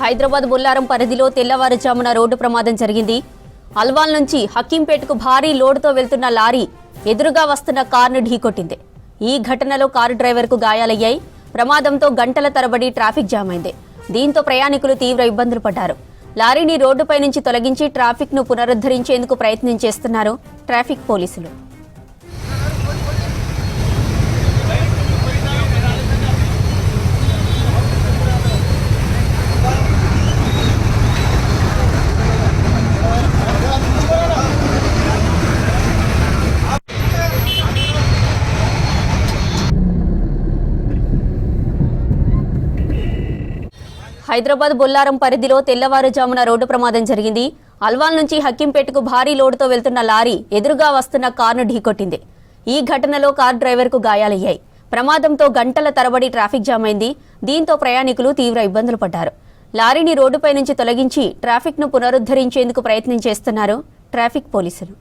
హైదరాబాద్ బొల్లారం పరిధిలో తెల్లవారుజామున రోడ్డు ప్రమాదం జరిగింది. అల్వాల్ నుంచి హకీంపేటకు భారీ లోడుతో వెళ్తున్న లారీ ఎదురుగా వస్తున్న కారును ఢీకొట్టింది. ఈ ఘటనలో కారు డ్రైవర్కు గాయాలయ్యాయి. ప్రమాదంతో గంటల తరబడి ట్రాఫిక్ జామ్ అయింది. దీంతో ప్రయాణికులు తీవ్ర ఇబ్బందులు పడ్డారు. లారీని రోడ్డుపై నుంచి తొలగించి ట్రాఫిక్ను పునరుద్ధరించేందుకు ప్రయత్నం చేస్తున్నారు ట్రాఫిక్ పోలీసులు. హైదరాబాద్ బొల్లారం పరిధిలో తెల్లవారుజామున రోడ్డు ప్రమాదం జరిగింది. అల్వాల్ నుంచి హక్కింపేటకు భారీ లోడుతో వెళ్తున్న లారీ ఎదురుగా వస్తున్న కారును ఢీకొట్టింది. ఈ ఘటనలో కార్ డ్రైవర్కు గాయాలయ్యాయి. ప్రమాదంతో గంటల తరబడి ట్రాఫిక్ జామ్ అయింది. దీంతో ప్రయాణికులు తీవ్ర ఇబ్బందులు పడ్డారు. లారీని రోడ్డుపై నుంచి తొలగించి ట్రాఫిక్ను పునరుద్ధరించేందుకు ప్రయత్నం చేస్తున్నారు ట్రాఫిక్ పోలీసులు.